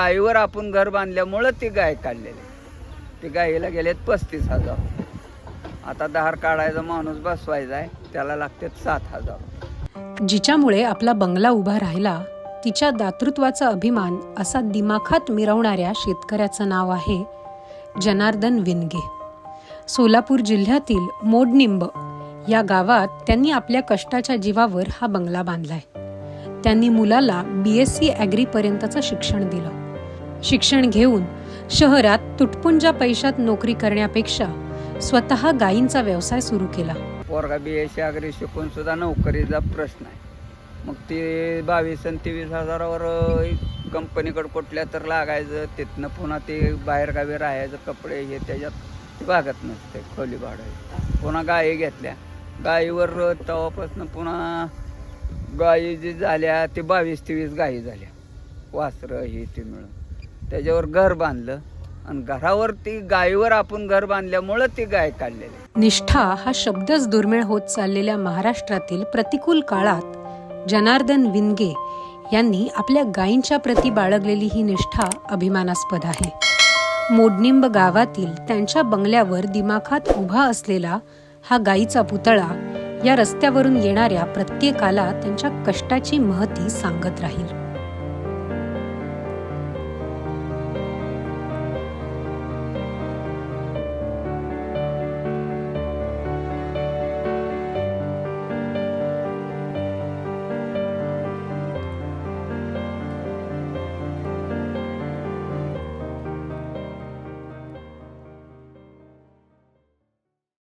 गायीवर आपण घर बांधल्यामुळं ती गाय काढलेली. ती गायीला गेलेत पस्तीस हजार. आता दहार काढायचा माणूस बसवायचा आहे त्याला लागतात सात हजार. जिच्यामुळे आपला बंगला उभा राहिला तिच्या दातृत्वाचा अभिमान असा दिमाखात मिरवणाऱ्या शेतकऱ्याचं नाव आहे जनार्दन विनगे. सोलापूर जिल्ह्यातील मोडनिंब या गावात त्यांनी आपल्या कष्टाच्या जीवावर हा बंगला बांधलाय. त्यांनी मुलाला बी एस सी ॲग्रीपर्यंतचं शिक्षण दिलं. शिक्षण घेऊन शहरात तुटपुंजा पैशात नोकरी करण्यापेक्षा स्वतः गायींचा व्यवसाय सुरू केला. पोरगा बी एस सी अग्री शिकून सुद्धा नोकरीचा प्रश्न आहे. मग ते बावीस आणि तेवीस हजारावर कंपनीकडे कुठल्या तर लागायचं तिथनं पुन्हा ते बाहेरगावी राहायचं कपडे हे त्याच्यात ते भागत नसते खोली भाडं पुन्हा गायी घेतल्या. गायीवर तेव्हापासून पुन्हा गायी जी झाल्या ते बावीस तेवीस गायी झाल्या. वासरं हे ते मिळून. त्याच्यावर घर बांधलं. आणि घरावर ती गायीवर आपण घर बांधल्यामुळं ती गाय काढलेली. निष्ठा हा शब्दच दुर्मिळ होत चाललेल्या महाराष्ट्रातील प्रतिकूल काळात जनार्दन विनगे यांनी आपल्या गायींच्या प्रती बाळगलेली ही निष्ठा अभिमानास्पद आहे. मोडनिंब गावातील त्यांच्या बंगल्यावर दिमाखात उभा असलेला हा गायीचा पुतळा या रस्त्यावरून येणाऱ्या प्रत्येकाला त्यांच्या कष्टाची महती सांगत राहील.